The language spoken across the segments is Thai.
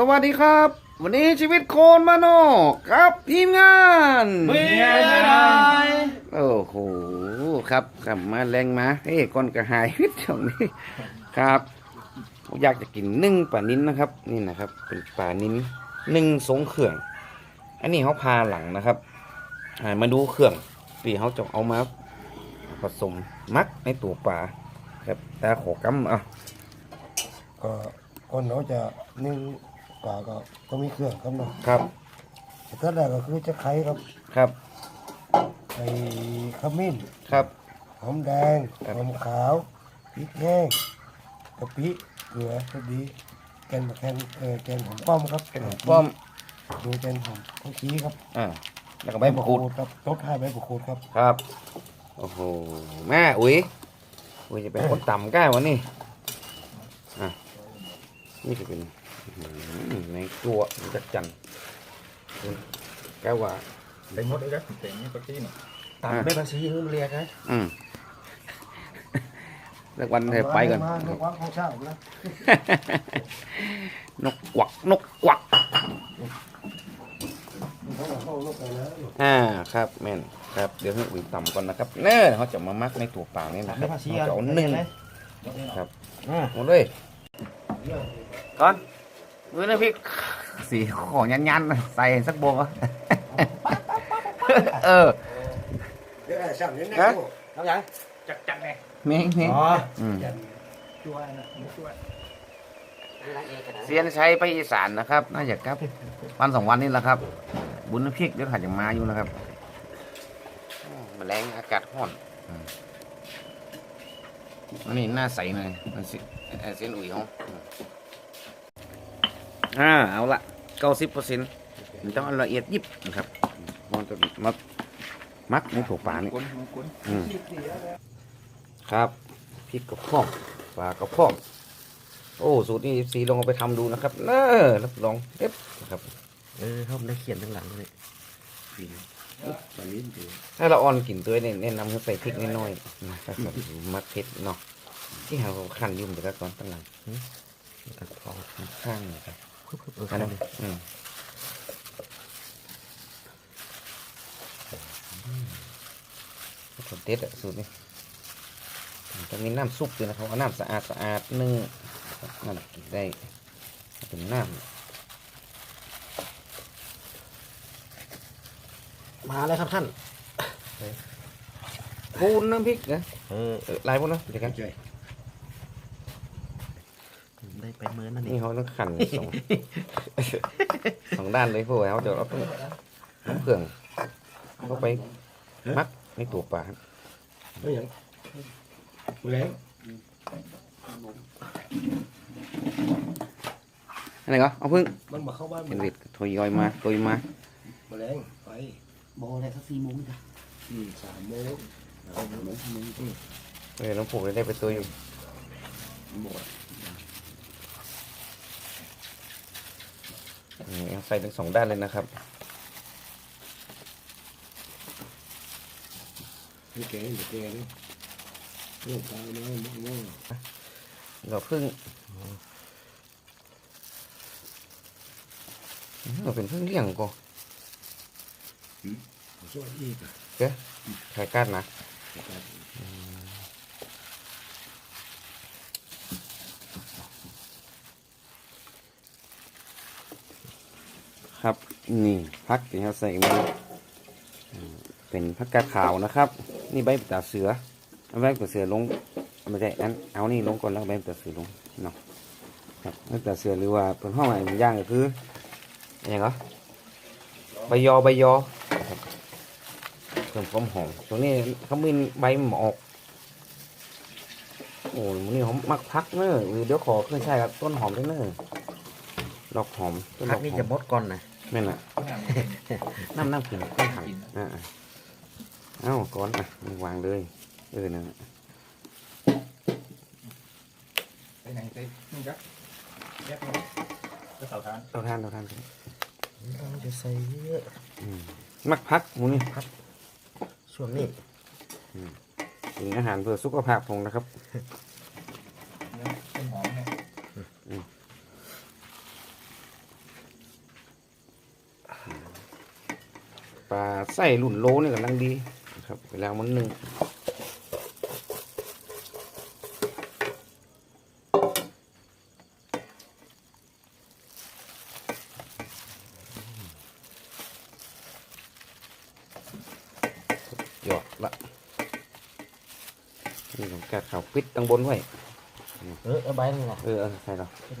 สวัสดีครับ วันนี้ชีวิตโคนมานอกครับทีมงานมีอะไรโอ้โหครับกลับมาแรงมาเอ้ยก้อนกระหายช่วงนี้ครับอยากจะกินนึ่งปลานิ้นนะครับ นี่นะครับ เป็นปลานิ้นนึ่งสงเครื่อง อันนี้เขาพาหลังนะครับอ่ามาดูเครื่องปีเขาจะเอามาผสมมักในตัวปลาครับแต่ขอกำอะก็คนเขาจะนึ่ง ปลาก็ต้องมีเครื่องครับเนาะครับแต่ก็แรกก็คือจะไข่ครับครับ ไอ้ขมิ้นครับ หอมแดงครับ หอมขาวพริกแห้งกะปิเกลือพอดีแกนแกนเออแกนหอมป้อมครับแกนหอมป้อมดูแกนหอมข้าวชี้ครับอ่าแล้วก็ใบมะกรูดครับต้นท้ายใบมะกรูดครับครับ โอ้โหแม่อุ้ยอุ้ยจะเป็นคนต่ำก้าวะนี่อะนี่จะเป็นอื้อหือ ในตัวจัดจันแก้วว่า đánh mất đấy các tỉnh như có tí này ตำไม่ภาษีฮือเรียกนะอืมแล้ววันเธอไปก่อนมาเรื่องวังของเช่านะนกกวักนกกวักเขาบอกเขาลงไปแล้วอ่าครับแม่นครับเดี๋ยวให้อุ้ยต่ำก่อนนะครับเน้อเขาจะมามักในตัวเปล่านี่นะครับเขาจะเอานึ่งครับหมดเลยก่อน มือนะพี่สีของยันยันๆใส่สักโบกเออเดี๋ยวไอ้สั่งนี่นะฮะทำยัง chắc chắn này เม้งเม้งอ๋ออืม chua này nước chua เซียนใช้ไปอีสานนะครับ น่าจะครับ วันสองวันนี้แหละครับ บุญน้ำพริกเดี๋ยวขาจะมาอยู่นะครับอืมแมลงอากาศร้อนอืมอันนี้หน้าใสหน่อยมันสิเอ่อเซียนอุ่ยเขา อืมอ่าเอาละเก้าสิบเปอร์เซ็นต์มันต้องเอาละเอียดยิบนะครับมันจะมามักในถั่วป่านี่ cuốn muối cuốn อืมครับพริกกระพ่อมปลากระพ่อมโอ้สูตรนี้ซีลองเอาไปทำดูนะครับเนอรับรองเด็ดนะครับ เออเขาได้เขียนข้างหลังเลยถ้าเราออนกลิ่นตัวเนี่ยแนะนำให้ใส่พริกน้อยๆนะครับมักเผ็ดเนาะที่เราขั้นอยุ่มไปแล้วก่อนตั้งหลังหึตัดพอข้างๆนะครับ เอออันนั้นอืมอืมสูตรเด็ดอะสูตรนี้ต้องมีน้ำซุปด้วยนะครับเอาน้ำสะอาดสะอาดนึ่งนั่นกินได้เป็นน้ำมาแล้วครับท่านปูนน้ำพริกนะเออลายพวกนั้นเดี๋ยวกัน ได้ไปเมินนั่นเอนี่งเขาต้องขันสอง สองด้านเลยพวกเขาจะเอาต้องน้ำเครื่อง เข้าไป มักในตัวปลาครับไม่ยังแรงอันไหนก็เอาพึ่งมันมาเข้าบ้านเป็นวิดทยอยมาตุยมาแมลงไปบออะไรสักสี่โมงจ้ะอืมสามโมงเอาโมงโมงอืมเออน้องผูกได้ไปตุยอยู่หมด นี่เอา ใส่ทั้งสองด้านเลยนะครับนี่แกงเดี๋ยวแกงลูกปลาน้อยมากมากเราพึ่งเราเป็นพึ่งเลี้ยงก็สวัสดีค่ะไข่กัดนะครับ นี่พักที่เราใส่มาเป็นพักกาดขาวนะครับ นี่ใบตาเสือเอาใบตาเสือลงไม่ใช่อันเอานี่ลงก่อนแล้วใบตาเสือลงเนาะครับใบตาเสือหรือว่าเป็นห้องอะไรย่างก็คืออะไรเหรอใบยอใบยอเพิ่มความหอมตรงนี้เขามีใบหมอกโอ้มันนี่หอมมักพักเนอะเดี๋ยวขอเครื่องใช้ครับต้นหอมด้วยเนอะดอกหอมต้นดพัอกนี่จะมดก่อนนะ แม่นอะน้ำน้ำกินข้าวถังอ่าเอ้าก้อนอะวางเลยเออนั่นน่ะ cái này cái nước gắt ghép nó cái tàu than เราทานเราทานเราจะใส่เยอะอืมมักพักหมูนี่ช่วงนี้กินอาหารเพื่อสุขภาพผมนะครับ ใส่รุ่นโลนี่กำลังดีนะครับเวลามันหนึ่งหยอดละนี่ผมกัดเขาปิดตั้งบนไว้ เออเอาใบนึงนะเออเออใส่เราอื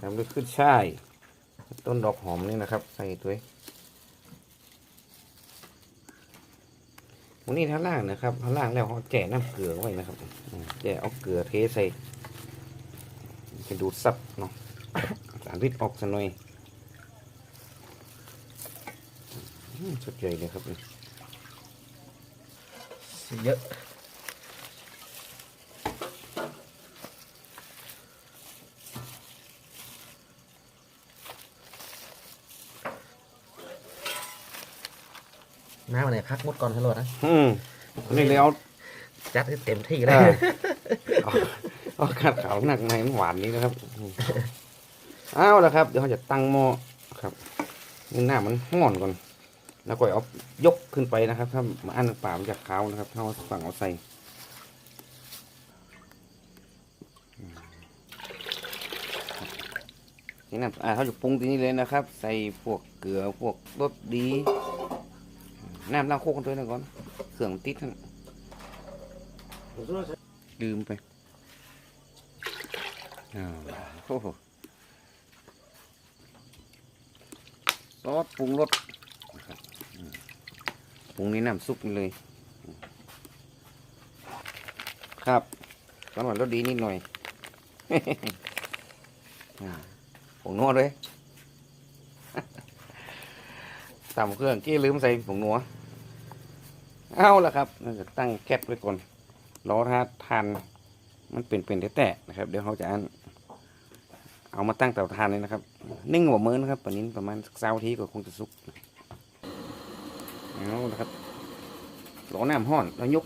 ตามด้วยขึ้นช่าย ต้นดอกหอมนี่นะครับ ใส่ด้วยวันนี้ท่าล่างนะครับท่าล่างแล้วเขาแจกน้ำเกลือไว้นะครับแจกเอาเกลือเทใส่จะดูดซับเนาะสารพิษออกสักหน่อยสุดใหญ่เลยครับเยอะ น้ำมันเนี่ยพักมดก่อนให้รดนะอืมนี่เลยเอาจัดให้เต็มที่เอเลยอเอาเอากัดขาวหนักในหวานนี้นะครับอืมเอาละครับ เดี๋ยวเขาจะตั้งหม้อครับนี่หน้ามันห้อนก่อน แล้วก็เอายกขึ้นไปนะครับ ถ้ามาอันป่ามันจะขาวนะครับถ้าเอาฝั่งเอาใส่อืมนี่นะอ่าเขาจะปรุงทีนี้เลยนะครับ ใส่พวกเกลือพวกรสดี น้ำล้างโคกกันด้วยนะก่อนเครื่องติดทั้งลืมไปโอ้โหซอสปรุงรสปรุงในน้ำซุปเลย ครับสำหรับรสดีนิดหน่อยผงนวด้วย ตำเครื่องกี้ลืมใส่ผงนัว เอาละครับเราจะตั้งแก๊สไว้ก่อนรอถ้าทานมันเป็นเป็นแต่แต่นะครับ เดี๋ยวเขาจะอันเอามาตั้งเตาทานเลยนะครับ นึ่งหัวมือนะครับปนนี้ประมาณสักเช้าทีก็คงจะสุกเอาละครับรอน้ำห้อนแล้วยก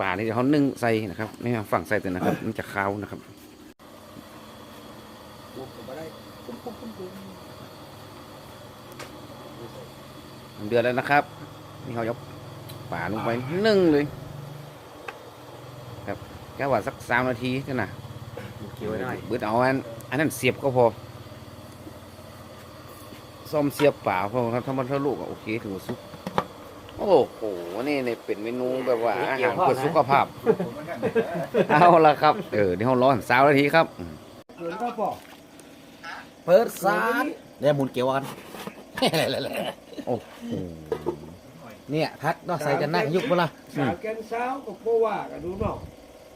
ป่านี่เดี๋ยวเขานึ่งใส่นะครับไม่เอาฝั่งใส่แต่นะครับ มันจะคาวนะครับ เดือดแล้วนะครับ นี่เขายกป่าลงไปนึ่งเลยแค่ว่าสักสามนาทีเท่านั้นเกี่ยวไว้หน่อยเบิดเอาอันอันนั้นเสียบก็พอซ่อมเสียบเปล่าพอครับถ้ามันทะลุก็โอเคถือว่าสุกโอ้โหนี่เนี่ยเป็นเมนูแบบว่าอาหารเพื่อสุขภาพผมเหมือนกันเอาละครับ เออเดี๋ยวเรารอสามนาทีครับอืมเกินก็ปอกเปิดซาดเดี๋ยวหมุนเกี่ยวกัน โอ้โหเนี่ยพักเนาะใส่กันนั่งยุบเวลาสาวแกนสาวก็โคว่ากันดูเนาะ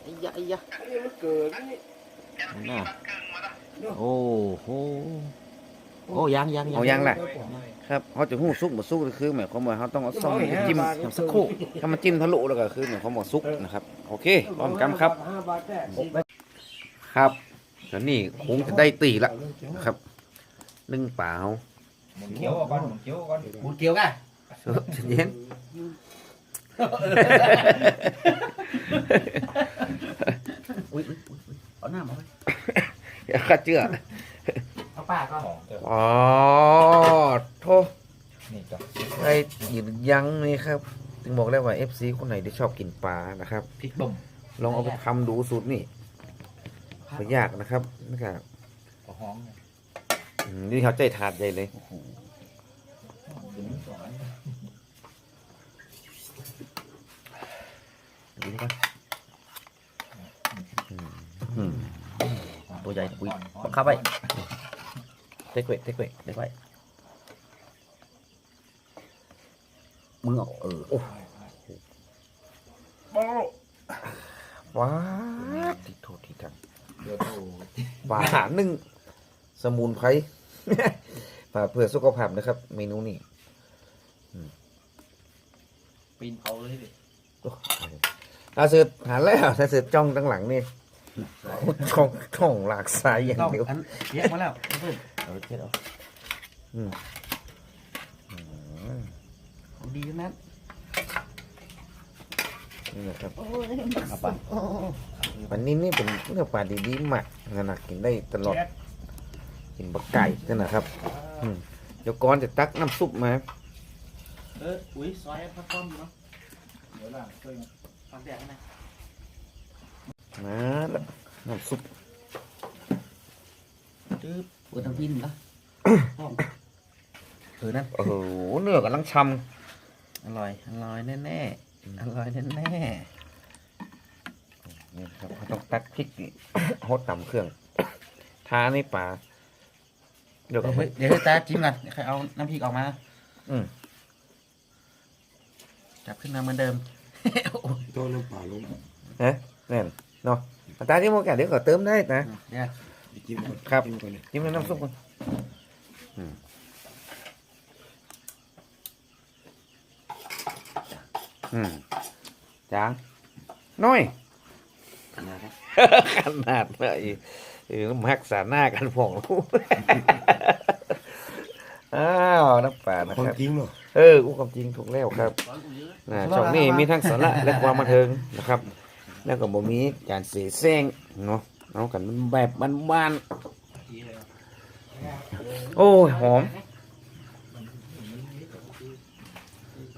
ไอ้ยะไอ้ยะอันนี้มันเกิดนี่น่ะโอ้โหโอ้ยังยังเอายังล่ะครับเขาจะหู้ซุกบ่ซุกก็คือหมายความว่าเขาต้องเอาซ่อมจิ้มทำสักครู่ถ้ามันจิ้มทะลุแล้วก็คือหมายความว่าซุกนะครับโอเคพร้อมกันครับห้าบาทแท้ครับแล้วนี่คงจะได้ตีละนะครับนึ่งเปล่า หมุนเขียวก่อนหมุนเขียวก่อนหมุนเกี่ยวกันเออใจเย็นอุ้ยอุ้ยอุ้ยอุ้ยเอาหน้ามาไว้อย่าขัดเจือเอาปากก็หอมเจออ๋อโทษนี่จ้ะไอ้หยิบยั้งนี่ครับ ถึงบอกแล้วว่า FC คนไหนที่ชอบกินปลานะครับ พริกบ่มลองเอาไปทำดูสูตรนี่ไม่ยากนะครับนะครับ เอาหอมเนี่ย อืมนี่เขาใจถาดใหญ่เลยถึงสองอันดูนี่ก่อนอืมตัวใหญ่อุ้ยบังคับไว้เทคเวทเทคเวทเทคไว้มึงเอาเออโอ้ว้าดที่โทษที่ทเดี๋ยวโตำปลาหนึ่ง สมุนไพรปลาเพื่อสุขภาพนะครับ เมนูนี้ปีนเผาเลยดิอาเสือหันแล้วถ้าเสือจ้องตั้งหลังนี่ช่องช่องหลากสายอย่างต้องเดียวอันเรียกมาแล้วเพิ่มเอาเช็ดเอาอืมของดีทั้งนั้นนี่นะครับโอ้ยเอาไปวันนี้นี่เป็นเนื้อปลาดีๆมากนะนะกินได้ตลอด กินบะไก่นั่นนะครับอืมเดี๋ยวก่อนจะตักน้ำซุปมา เออ อุ้ยซอยพักป้อมอยู่เนาะเดี๋ยวล่างช่วยกันฟังแดดนะมาแล้วน้ำซุปจืบปวดทางพินเหรอห้องเออนั่นโอ้โหเนื้อกำลังชอร่อย อร่อยแน่ๆอร่อยแน่ำนี่ครับเขาต้องตักพริกนี่โฮดต่ำเครื่องทาในปลา เดี๋ยวๆก็เฮ้ยเดี๋ยวให้ตาจิ้มกันเดี๋ยวใครเอาน้ำพริกออกมา อืมจับขึ้นมาเหมือนเดิมโดนน้ำปลาลงฮะแน่นเนาะตาที่โมกันเดี๋ยวก็เติมได้นะเดี๋ยวไปจิ้มก่อนครับจิ้มก่อนเลยจิ้มน้ำซุปก่อนอืมอืมจางน้อยขนาดนั้นขนาดเลยเออมักษาหน้ากันผองรู้ อ้าวน้ำปลานะของครับ จริงเนาะเอออู้ความจริงถูกแล้วครับร้อนกูเยอะนะช่องนี้มีทั้งสาระและความบันเทิงนะครับ แล้วก็บ่มีการเสแสร้งเนาะเอากันแบบบ้านๆโอ้ยหอม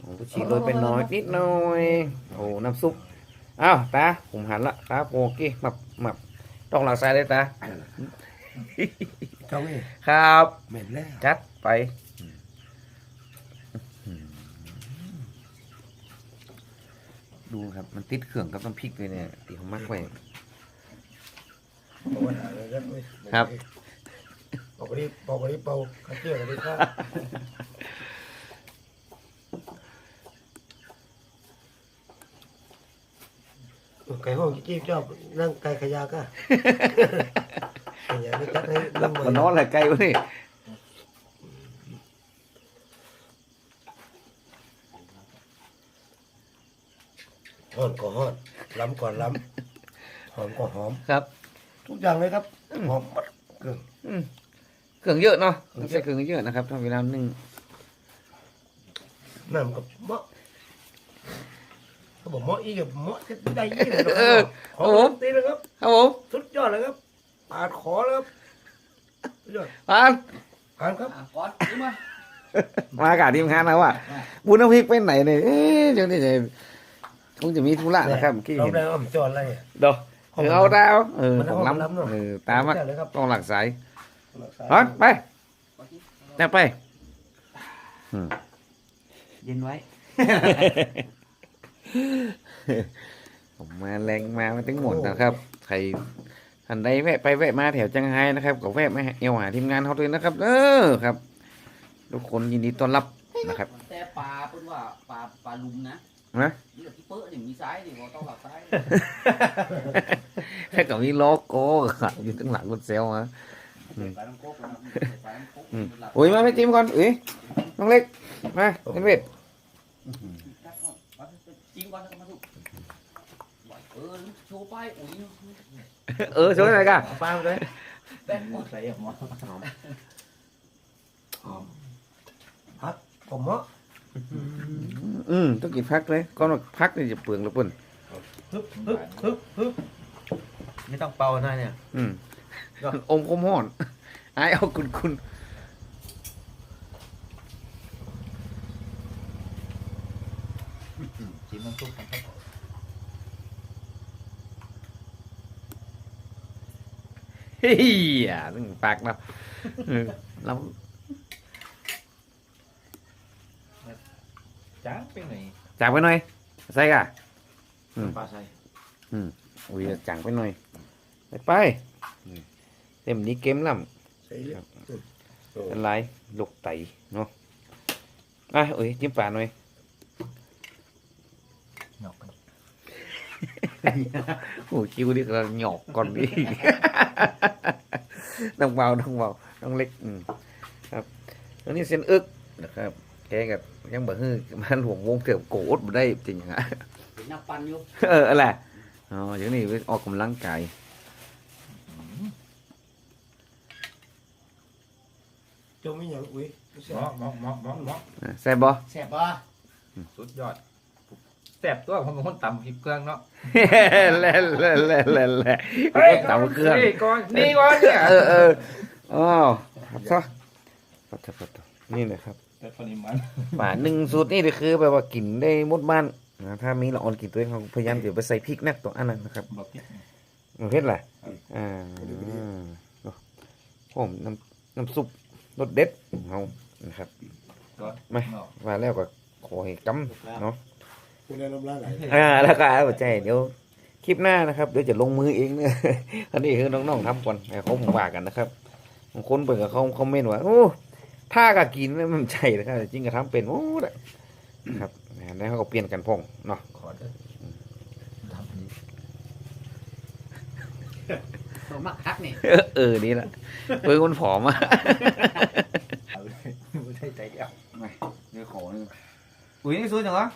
โอ้ก็ฉีดโรยเป็นน้อยนิดหน่อยโอ้น้ำซุปอ้าวตาผมหันละตาโอเคมามาต้องหลังซ้ายเลยตา เจ้าเอ้ยครับ เหม็นแล้ว จัด ไปดูครับมันติดเครื่องกับน้ำพริกเลยเนี่ยตีเขามักไว้บอกว่าหาอะไรกันเว้ยครับบอกว่านี้บอกว่านี้เป่าข้าวเจียวกันนี้ครับไก่ห้องจี้ชอบนั่งไก่ขยะก็อย่างนี้จัดให้แล้นั่วงก็นอนอะไรไกลวะนี่ หอมก็หอมล้ำก็ล้ำหอมก็หอม ครับ ทุกอย่างเลยครับหอมหมดเครื่องเครื่องเยอะเนาะต้องใช้เครื่องเยอะนะครับถ้าเวลานึ่งน้ำกับเหมาะเขาบอกเหมาะอีกกับเหมาะที่ได้ยี่เลยนะครับขอการันตีนะครับ ครับผมสุดยอดเลยครับปาดขอแล้วครับสุดยอดผ่านผ่านครับ อะก่อนจิ้มมา มาอากาศทีมงานนะว่าบุญน้ำพริกไปไหนเนี่ยเอ๊ะเดี๋ยวนี้จะ คงจะมีธุระนะครับเมื่อกี้เราเห็นได้อ้อมจอดอะไรอะดอกเออเอาดาวเออมันขเอาองของล้ำล้ำเนอะเออตามมาได้เลยครับ ต้องหลักสายฮอตไปแต่ไปอืม เย็นไว้ ผมมาแรงมามาถึงหมดนะครับ ใครท่านใดแวะไปแวะมาแถวจังไห้นะครับก็แวะมาเอวหาทีมงานเขาด้วยนะครับ เออครับ ทุกคนยินดีต้อนรับนะครับ แต่ปลาเพิ่นว่าปลาปลาลุมนะ นะนี่แบบที่เปิ้ลนี่มีซ้ายนี่บ่ต้องหลับซ้ายแค่กับมีโลโก้ครับอยู่ตั้งหลังรถเซลล์มาปลาน้ำโคกนะปลาน้ำโคกอืมอุ้ยมาไปจิ้มก่อนอุ้ยน้องเล็กมาเอ็นเวทจิ้มก่อนแล้วก็มาสุกเออโชว์ป้ายอุ้ยเออช่วยหน่อยกันปาดเลยแป้งหมดใส่หมอพักผมเหมาะ อืมต้องกินพักเลยก่อนว่าพักนี่จะเปลืองหรือเปล่าฮึบฮึบฮึบฮึบไม่ต้องเป่าหน้าเนี่ย อืมอมคมห่อนไอายเอาคุณคุณจิ้มน้ำซุปกันครับเฮียตึงปากเนาะเออเรา จ้า ไปไหนจางไปหน่อย ใส่กะปลาใส่อุ้ยจางไปหน่อย ไปไปเต็มนี้เกมล่ใส่เลยำเป็นไรลูกไตเนาะอะอุ้ยจิ้มปลาหน่อยหยอกกันโอ้คิวนี่ก็หยอกก่อนดิต้องเบาต้องเบาต้องเล็กอืมครับอันนี้เส้นอึกนะครับแกกับ ยังบ่ฮื้อมาหลวงวงเถื่อโกดบ่ได้จริงฮะเป็นนักปั่นอยู่เอออะไรอ๋อเดี๋ยวนี้ไปออกกำลังกายจมไม่อย่างอุ้ยไม่ใช่หมอหมอหมอหมอหมออะแซ่บบ่แซ่บป่ะสุดยอดแซ่บตัวผมเป็นคนต่ำพริกเครื่องเนาะแล่แล่แล่แล่แล่ตำเครื่องนี่ก่อนนี่ก่อนเนี่ยเออเอออ้าวครับซะปัดเถอะปัดเถอะนี่เลยครับ แต่ปริมาณป่าหนึ่งสูตรนี่คือแบบว่ากินได้หมดบ้านนะถ้ามีละออนกินตัวเองเขาพยายามเดี๋ยวไปใส่พริกนักตัวอันนั้นนะครับบอกพริกประเภทอะไรอ่าผมน้ำน้ำซุปรสเด็ดของเขานะครับก่อนไม่เนาะว่าแล้วก็ขอให้กำเนาะคุณได้น้ำลายไหลอ่าแล้วก็เอาใจเดี๋ยวคลิปหน้านะครับเดี๋ยวจะลงมือเองเนี่ยอันนี้คือน้องๆทำก่อนให้เขาผมว่ากันนะครับบางคนเปิดกับเขาคอมเมนต์ว่าโอ้ ถ้ากะกินนะมันใช่นะครับแต่จริงก็ทำเป็นโอ้ได้ครับแล้วเขาก็เปลี่ยนกันพองเนาะขอเถอะทำอันนี้ตัวมักคักนี่เออเออนี่แหละเปิดคนผอมอะเอาเลยไม่ใช่ใจเดียวเดี๋ยวขอหนึ่งอุ้ยนี่ซื้อจังวะ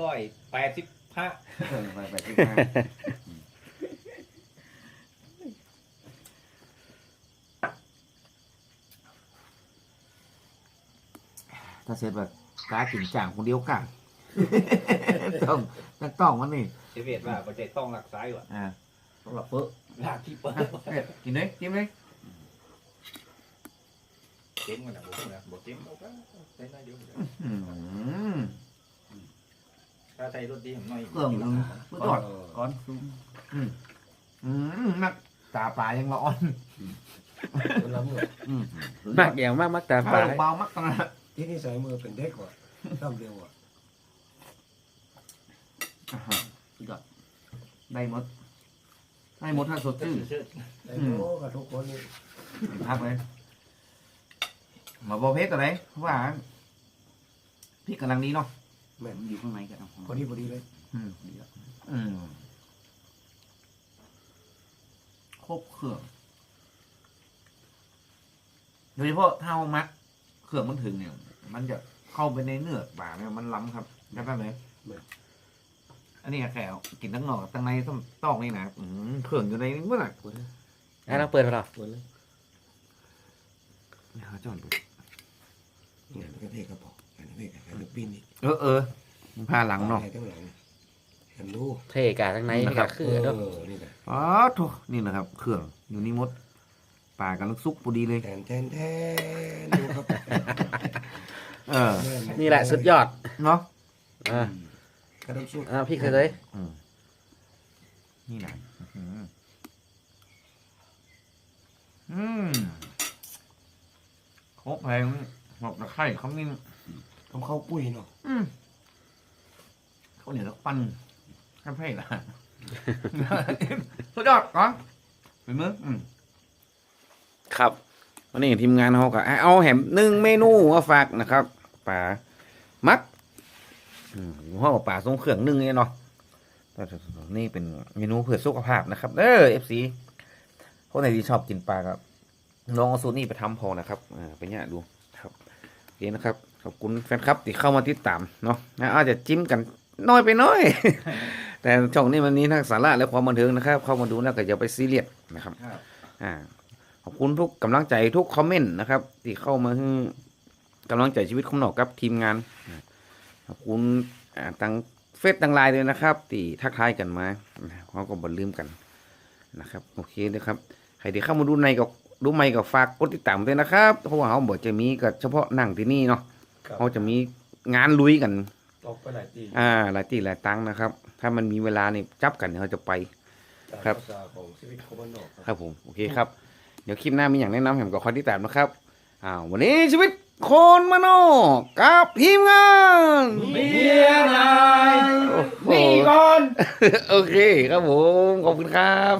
ร้อยแปดสิบห้าเออไปไปที่มา ถ้าเสร็จแบบกล้ากินจ่างคนเดียวกันต้องต้องต้องมันนี่เอเวทว่าปัจจัยต้องหลักซ้ายว่ะอ่าสำหรับเปิ้ลหลักที่เปิดเผ็ดกินเลยกินเลยเจ๊งมันนะบอกนะบอกเจ๊งบอกว่าได้น้อยเดียวอืมถ้าใช้รถดีผมน้อยเครื่องนึงสุดยอดก้อนซุ้มอืมนักตาปลายังร้อนมันล้ำเลยอืมมากอย่างมากมากตาปปลาลาเบามากตนะ ที่นี่ใส่มือเป็นเด็กกว่าทำเร็วกว่าอ่าฮะสุดยอดได้หมด ได้หมดถ้าสดชื่น ไอ้โอ้กับทุกคนนี่พักเลยมาบอกเพชรอะไรว่าพี่กำลังดีเนาะแม่นอยู่ข้างในกันเอาพอดีพอดีเลยอืมอืมครบเครื่องโดยเฉพาะถ้าเอามัด เครื่องมันถึงเนี่ย มันจะเข้าไปในเนื้อปลาเนี่ยมันล้ำครับได้ไหมอันนี้แค่เอากินทั้งนอกทั้งในต้องต้องนี่นะอืมเครื่องอยู่ในนี้เมื่อไหร่อะเราเปิดเหรอเปิดเลยเนี่ยเขาจอดดูงานกระเพกกระบอกงานกระเพกงานปีนนี่เออเออผ้าหลังเนาะทั้งหลังเห็นดูเทกาทั้งในนะครับกาคือเนาะเออนี่แหละอ๋อโถนี่นะครับ เครื่องอยู่นี่หมดปลากันลักซุกพอดีเลยแทนแทนแทนดูครับ เออนี่แหละสุดยอดเนาะอะกระดูกสุกอะพี่เคยเลยอืมนี่นะอื้อหืออืมครบแพงหมกตะไคร่เขานี่ต้องเข้าปุ้ยเนาะอืมเขาเหนียวแล้วปั้นข้ามให้ละสุดยอดก่อนเป็นมืออืมครับ วันนี้ทีมงานเขาก็เอาแหมหนึ่งเมนูมาฝากนะครับป่ามักอืมห้องป่าทรงเครื่องหนึ่งเนี่ยเนาะนี่เป็นเมนูเพื่อสุขภาพนะครับเออเอฟซีคนไหนที่ชอบกินปลาครับลองเอาสูตรนี้ไปทำพอนะครับอ่าไปเนี่ยดูครับโอเคนะครับขอบคุณแฟนคลับที่เข้ามาติดตามเนาะนะอาจจะจิ้มกันน้อยไปหน้อย แต่ช่องนี้มันนี้ทั้งสาระและความบันเทิงนะครับ เข้ามาดูแล้วก็อย่าไปซีเรียสนะครับ อ่า ขอบคุณทุกกำลังใจทุกคอมเมนต์นะครับ ที่เข้ามาให้กำลังใจชีวิตของหนอกกับทีมงานขอบคุณอ่าตังเฟซตังไลน์เลยนะครับที่ทักทายกันมาเขาก็บ่ลืมกันนะครับโอเคนะครับใครที่เข้ามาดูในก็ดูไม่ก็ฝากกดติดตามด้วยนะครับเพราะว่าเขาบอกจะมีก็เฉพาะนั่งที่นี่เนาะเขาจะมีงานลุยกันออกไปหลายตีอ่าหลายที่หลายตังนะครับ ถ้ามันมีเวลานี่จับกันเนี่ยเขาจะไป ครับภาษาของชีวิตคนบ้านนอกครับครับผมโอเคครับ เดี๋ยวคลิปหน้ามีอย่างแนะนำแผมก็คอยติดตามนะครับอ้าววันนี้ชีวิตคนมโนกับทีมงานเมียนายโอ้โหนี่ก่อน โอเคครับผม ขอบคุณครับ